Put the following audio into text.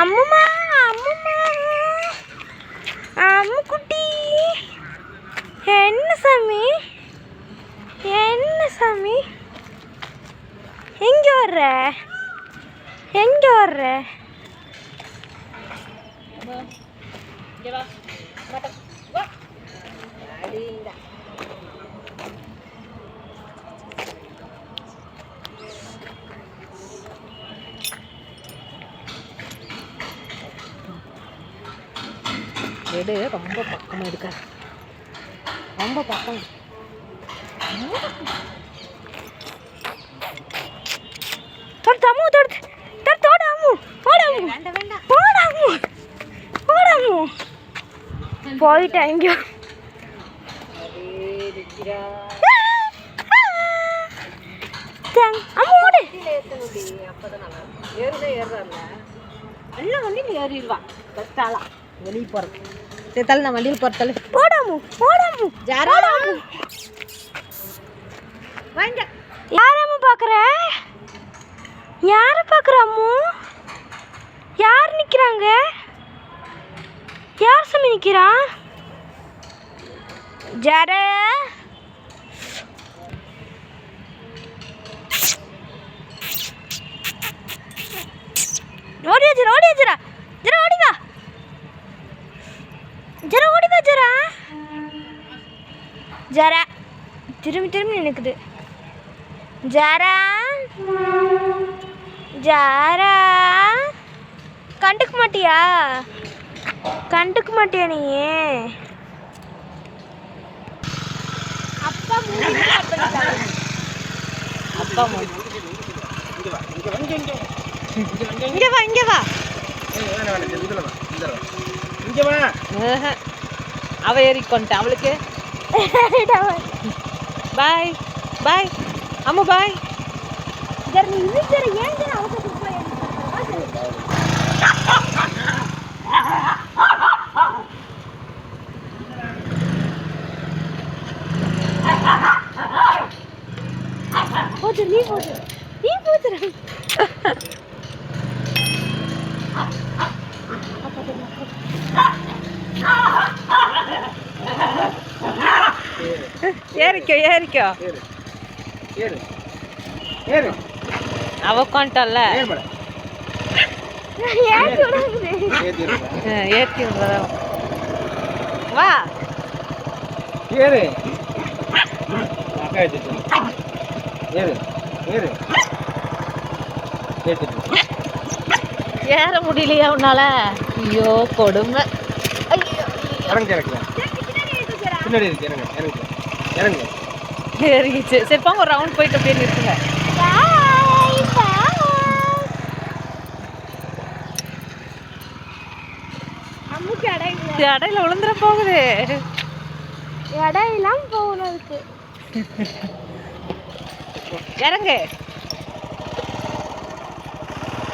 அம்முமா அம்முமா. அம்மு குட்டி. என்ன சாமி? என்ன சாமி? எங்க வர்ற? எங்க வர்ற? எடு ரொம்ப பக்கமாக எடுக்காது ரொம்ப பக்கம். தொடுத்து அம்மு தொடுத்து தொடு தோடு அம்மு. போடு அம்மு. வேண்டாம் வேண்டாம் போடு அம்மு. போடு அம்மு. போயிட்டேன் எங்கேயோ. அம்மு ஓடு. அப்பதான் நல்லா இருக்கும். ஏறுதே ஏறுறாருல எல்லாம் வண்டியில் ஏறிடுவான் ஃபஸ்ட் ஆளா. வெளியே போகிறது சரி தலை நான் வண்டியில் போகிற தலை போடு அம்மு போடு அம்மு ஜாரா போடு அம்மு வாங்க. யார் அம்மு பார்க்குற யாரை பார்க்குற அம்மு? யார் நிற்கிறாங்க யார் சாமி நிற்கிறா ஜர. ஓடி ஜரா ஓடி ஜரா ஜரா ஓடி வா ஜரா ஓடி வா ஜரா ஜரா திரும்பி திரும்பி நினைக்குது ஜாரா ஜாரா கண்டுக்க மாட்டியா கண்டுக்க மாட்டியா நீ அப்பா மூஞ்சி cut அப்பா இங்கே வா இங்கே வா ஆஹா. அவ ஏறிக்கொண்டா அவளுக்கு பாய் பாய் அம்மு பாய் ஜர நீ இது ஜர ஏன் ஏறிக்கோ ஏறிக்கோ. அவ விடாது ஏற்றி விடுறதா வா. ஏறு. ஏறு ஏறு. ஏற முடியலையா உன்னால? ஐயோ கொடுமை. ஐயோ இறங்க இறங்க பின்னாடி இருக்கு இறங்க இறங்க இறங்க. ஏறிச்சு சரி போங்க ஒரு ரவுண்ட் போயிட்டு அப்படியே நிறுத்துங்க. இடையில விழுந்துட போகுது. போகணும் இறங்கு.